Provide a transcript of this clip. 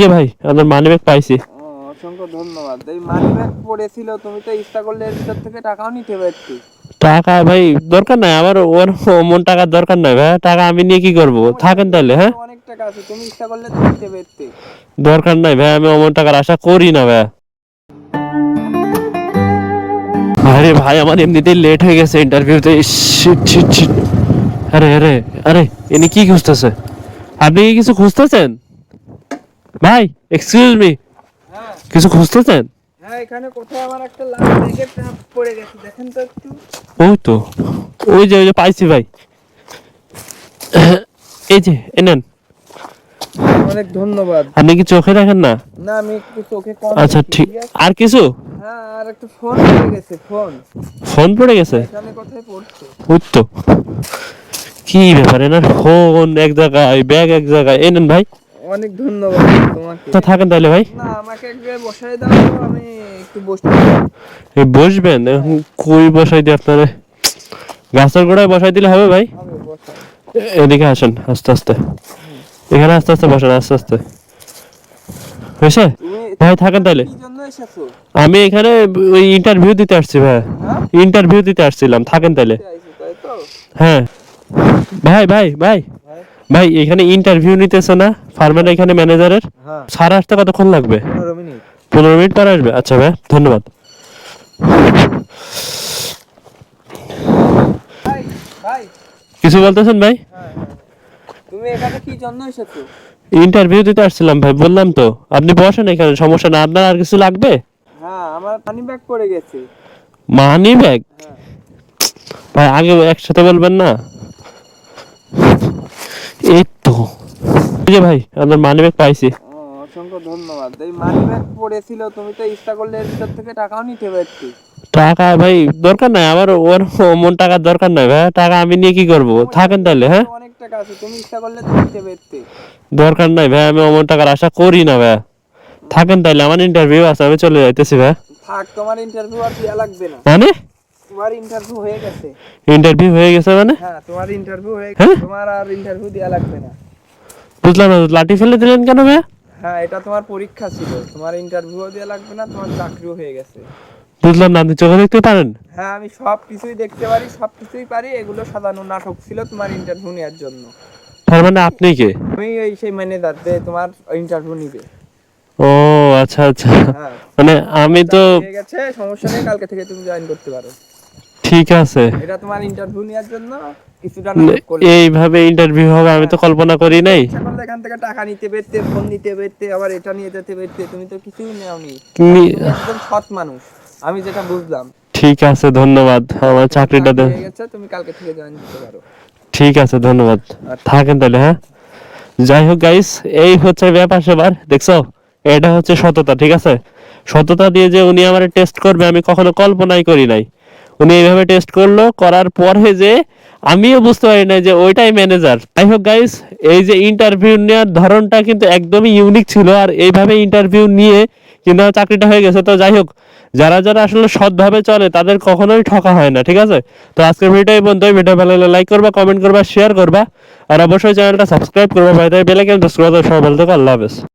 যে ভাই আপনার মানি ব্যাগ পাইছি অসংখ্য ধন্যবাদ। এই মানি ব্যাগ পড়েছিল তুমি তো ইচ্ছা করলে এর ভিতর থেকে টাকাও নিতে পারতি। টাকা ভাই দরকার নাই আমার ওর অমন টাকার দরকার নাই ভাই টাকা আমি নিয়ে কি করব? থাকেন তাহলে হ্যাঁ? অনেক টাকা আছে তুমি ইচ্ছা করলে তো নিতে পারতে। দরকার নাই ভাই আমি অমন টাকার আশা করি না ভাই। আরে ভাই আমার এমনিতেই লেট হয়ে গেছে ইন্টারভিউতে শিট শিট শিট আরে আরে আরে ইনি কি খুঁজতেছে? আপনি কি কিছু খুঁজতেছেন? ভাই এক্সকিউজ মি কিছু খুঁজতেছেন? হ্যাঁ এখানে কোথায় আমার একটা লাল ব্যাগের পড়ে গেছে দেখেন তো একটু। ওই তো ওই যে ওই যে পাইছি ভাই। এই যে এনেন অনেক ধন্যবাদ। আপনি কি চোখে দেখেন না? না আমি একটু চোখে কম আচ্ছা ঠিক। আর কিছু? হ্যাঁ আর একটা ফোন পড়ে গেছে ফোন। ফোন পড়ে গেছে? এখানে কোথায় পড়ছে? ওই তো। কি ব্যাপার এনার ফোন এক জায়গায় ব্যাগ এক জায়গায়। এনেন ভাই। অনেক ধন্যবাদ তোমাকে। তো থাকেন তাহলে ভাই। না আমাকে এক বসাই দাও আমি একটু বসতে এই বসবেন এখন কই বসাই দিই আপনারে? গাছের গোড়ায় বসাই দিলে হবে ভাই। এদিকে আসেন আস্তে আস্তে। এখানে আস্তে আস্তে বসেন আস্তে আস্তে। হয়েছে? ভাই থাকেন তাহলে। আমি এখানে ওই ইন্টারভিউ দিতে আসছি ভাই। হ্যাঁ? ইন্টারভিউ দিতে আসছিলাম থাকেন তাহলে। তাই তো। হ্যাঁ। ভাই ভাই ভাই। ভাই এখানে ইন্টারভিউ নিতেছে না ফার্মের এখানে ম্যানেজারের হ্যাঁ। সারা আসতে কতক্ষণ লাগবে? পনেরো মিনিট। পরে আসবে? আচ্ছা ভাই ধন্যবাদ। কিছু বলতেছেন ভাই? হ্যাঁ হ্যাঁ। তুমি এখানে কি জন্য এসেছ? ইন্টারভিউ দিতে আসছিলাম ভাই বললাম তো। আপনি বসেন এখানে সমস্যা না। আপনার আর কিছু লাগবে? হ্যাঁ আমার মানি ব্যাগ পড়ে গেছে। মানি ব্যাগ হ্যাঁ। ভাই আগে একসাথে বলবেন না এই তো এই যে ভাই আপনার মানি ব্যাগ পাইছি। অসংখ্য ধন্যবাদ। এই মানি ব্যাগ পড়েছিল তুমি তো ইচ্ছা করলে এর ভিতর থেকে টাকাও নিতে পারতি। টাকা ভাই দরকার নাই আমার ওর অমন টাকার দরকার নাই ভাই টাকা আমি নিয়ে কি করব? থাকেন তাহলে হ্যাঁ? অনেক টাকা আছে তুমি ইচ্ছা করলে তো নিতে পারতে। দরকার নাই ভাই আমি অমন টাকার আশা করি না ভাই। থাকেন তাহলে আমার ইন্টারভিউ আছে আমি চলে যাইতেছি ভাই। থাক তোমার ইন্টারভিউ আর দেওয়া লাগবে না। মানে? তোমার ইন্টারভিউ হয়ে গেছে। ইন্টারভিউ হয়ে গেছে মানে? হ্যাঁ তোমার ইন্টারভিউ হয়ে হ্যাঁ? গেছে তোমার আর ইন্টারভিউ দেওয়া লাগবে না। বুঝলাম না লাঠি ফেলে দিলেন কেন ভাই হ্যাঁ এটা তোমার পরীক্ষা ছিল। তোমার ইন্টারভিউ দেওয়া লাগবে না তোমার চাকরিও হয়ে গেছে। বুঝলাম না আপনি চোখে দেখতে পারেন? হ্যাঁ আমি সব কিছুই দেখতে পারি সব কিছুই পারি। এগুলো সাজানো নাটক ছিল তোমার ইন্টারভিউ নেওয়ার জন্য। তার মানে আপনি কে? আমি এই সেই ম্যানেজার যে তোমার ইন্টারভিউ নিবে। ও আচ্ছা আচ্ছা। হ্যাঁ। মানে আমি তো হয়ে গেছে সমস্যা নেই কালকে থেকে তুমি জয়েন করতে পারো। ঠিক আছে। এটা তোমার ইন্টারভিউ নেওয়ার জন্য কিছুটা এইভাবে ইন্টারভিউ হবে আমি তো কল্পনা করি নাই। এখান থেকে টাকা নিতে পেরতে ফোন নিতে পেরতে আবার এটা নিয়ে যেতে পেরতে তুমি তো কিছুই নেওনি। তুমি একদম সৎ মানুষ আমি যেটা বুঝলাম। ঠিক আছে ধন্যবাদ। আমার চাকরিটা দেন হয়ে তুমি কালকে থেকে জয়েন করতে পারো। ঠিক আছে ধন্যবাদ। থাকেন তাহলে হ্যাঁ? যাই হোক গাইস এই হচ্ছে ব্যাপার সেবার দেখছ? এটা হচ্ছে সততা ঠিক আছে? সততা দিয়ে যে উনি আমার টেস্ট করবে আমি কখনো কল্পনাই করি নাই। উনি এইভাবে টেস্ট করল, করার পরে যে আমিও বুঝতে পারি না যে ওইটাই ম্যানেজার যাই হোক গাইস এই যে ইন্টারভিউ নেওয়ার ধরনটা কিন্তু একদমই ইউনিক ছিল আর এইভাবে ইন্টারভিউ নিয়ে কিন্তু চাকরিটা হয়ে গেছে। তো যাই হোক, যারা যারা আসলে সৎভাবে চলে তাদের কখনোই ঠকা হয় না, ঠিক আছে? তো আজকের ভিডিও এই ভিডিও ভালো লাগলে লাইক করবা কমেন্ট করবা শেয়ার করবা। আর অবশ্যই চ্যানেলটা সাবস্ক্রাইব করবা। ভাই তাই বেলাইকন প্রেস করে দাও সবাই ভালো আল্লাহ হাফেজ।